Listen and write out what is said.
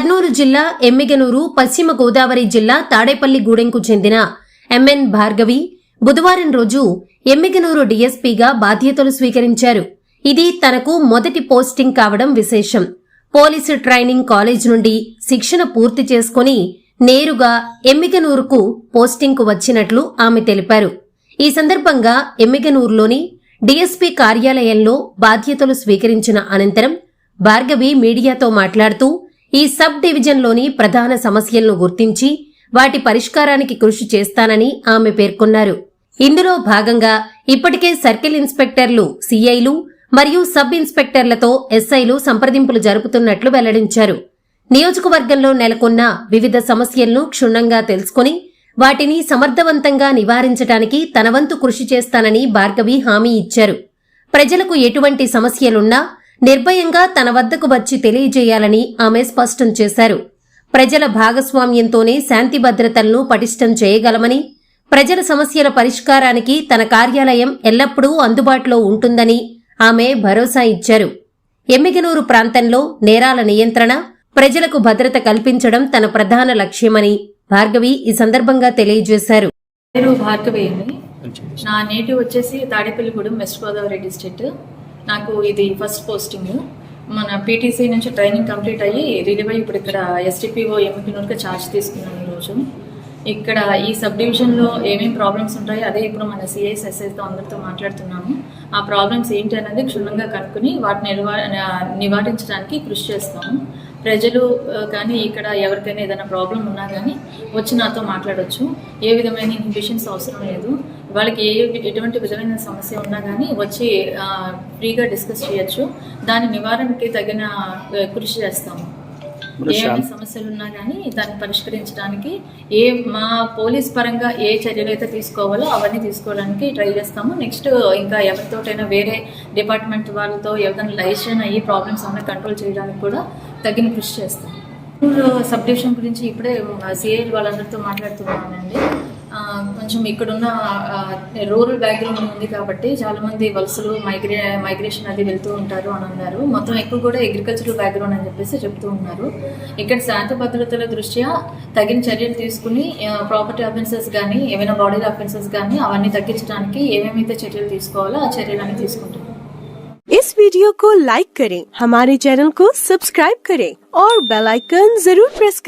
కర్నూలు జిల్లా ఎమ్మిగనూరు పశ్చిమ గోదావరి జిల్లా తాడేపల్లి గూడెంకు చెందిన ఎంఎన్ భార్గవి బుధవారం రోజు ఎమ్మిగనూరు డీఎస్పీగా బాధ్యతలు స్వీకరించారు. ఇది తనకు మొదటి పోస్టింగ్ కావడం విశేషం. పోలీసు ట్రైనింగ్ కాలేజ్ నుండి శిక్షణ పూర్తి చేసుకుని నేరుగా ఎమ్మిగనూరుకు పోస్టింగ్కు వచ్చినట్లు ఆమె తెలిపారు. ఈ సందర్భంగా ఎమ్మిగనూరులోని డీఎస్పీ కార్యాలయంలో బాధ్యతలు స్వీకరించిన అనంతరం భార్గవి మీడియాతో మాట్లాడుతూ ఈ సబ్ డివిజన్లోని ప్రధాన సమస్యలను గుర్తించి వాటి పరిష్కారానికి కృషి చేస్తానని ఆమె పేర్కొన్నారు. ఇందులో భాగంగా ఇప్పటికే సర్కిల్ ఇన్స్పెక్టర్లు సీఐలు మరియు సబ్ ఇన్స్పెక్టర్లతో ఎస్ఐలు సంప్రదింపులు జరుపుతున్నట్లు వెల్లడించారు. నియోజకవర్గంలో నెలకొన్న వివిధ సమస్యలను క్షుణ్ణంగా తెలుసుకుని వాటిని సమర్థవంతంగా నివారించటానికి తనవంతు కృషి చేస్తానని భార్గవి హామీ ఇచ్చారు. ప్రజలకు ఎటువంటి సమస్యలున్నా నిర్భయంగా తన వద్దకు వచ్చి తెలియజేయాలని ఆమె స్పష్టం చేశారు. ప్రజల భాగస్వామ్యంతోనే శాంతి భద్రతలను పటిష్టం చేయగలమని ప్రజల సమస్యల పరిష్కారానికి తన కార్యాలయం ఎల్లప్పుడూ అందుబాటులో ఉంటుందని ఆమె భరోసా ఇచ్చారు. ఎమ్మిగనూరు ప్రాంతంలో నేరాల నియంత్రణ ప్రజలకు భద్రత కల్పించడం తన ప్రధాన లక్ష్యమని భార్గవి ఈ సందర్భంగా తెలియజేశారు. భార్గవి నా నేటివ్ వచ్చేసి తాడేపల్లిగూడెం వెస్ట్ గోదావరి డిస్ట్రిక్ట్. నాకు ఇది ఫస్ట్ పోస్టింగ్ మన పీటీసీ నుంచి ట్రైనింగ్ కంప్లీట్ అయ్యి రిలీవ్ అయ్యి ఇప్పుడు ఇక్కడ ఎస్టీపీఓ ఎమ్మికినూరుగా ఛార్జ్ తీసుకున్నాను ఈరోజు ఇక్కడ ఈ సబ్ డివిజన్లో ఏమేమి ప్రాబ్లమ్స్ ఉంటాయో అదే ఇప్పుడు మన సిఐస్ ఎస్ఐతో అందరితో మాట్లాడుతున్నాము. ఆ ప్రాబ్లమ్స్ ఏంటి అనేది క్షుణ్ణంగా కనుక్కుని వాటిని నివారించడానికి కృషి చేస్తాము. ప్రజలు కానీ ఇక్కడ ఎవరికైనా ఏదైనా ప్రాబ్లం ఉన్నా కానీ వచ్చి నాతో మాట్లాడవచ్చు ఏ విధమైన ఇన్హిబిషన్స్ అవసరం లేదు. వాళ్ళకి ఏ ఎటువంటి విధమైన సమస్య ఉన్నా కానీ వచ్చి ఫ్రీగా డిస్కస్ చేయొచ్చు. దాని నివారణకి తగిన కృషి చేస్తాము. ఏమైనా సమస్యలు ఉన్నా కానీ దాన్ని పరిష్కరించడానికి ఏ మా పోలీస్ పరంగా ఏ చర్యలు అయితే తీసుకోవాలో అవన్నీ తీసుకోవడానికి ట్రై చేస్తాము. నెక్స్ట్ ఇంకా ఎవరితోటైనా వేరే డిపార్ట్మెంట్ వాళ్ళతో ఎవరైనా లైసెన్ అయ్యి ప్రాబ్లమ్స్ ఏమైనా కంట్రోల్ చేయడానికి కూడా తగిన కృషి చేస్తాం సబ్ డివిజన్ గురించి ఇప్పుడే సిఐ వాళ్ళందరితో మాట్లాడుతున్నానండి. కొంచెం ఇక్కడున్న రూరల్ బ్యాక్గ్రౌండ్ ఉంది కాబట్టి చాలా మంది వలసలు మైగ్రే మైగ్రేషన్ అది వెళ్తూ ఉంటారు అని అన్నారు మొత్తం ఎక్కువ కూడా అగ్రికల్చరల్ బ్యాక్గ్రౌండ్ అని చెప్పేసి చెప్తూ ఉన్నారు ఇక్కడ శాంతి భద్రతల దృష్ట్యా తగిన చర్యలు తీసుకుని ప్రాపర్టీ అఫెన్సెస్ కానీ ఏమైనా బాడీ అఫెన్సెస్ కానీ అవన్నీ తగ్గించడానికి ఏమేమైతే చర్యలు తీసుకోవాలో ఆ చర్యలన్నీ తీసుకుంటాం इस वीडियो को लाइक करें हमारे चैनल को सब्सक्राइब करें और बेल आइकन जरूर प्रेस करें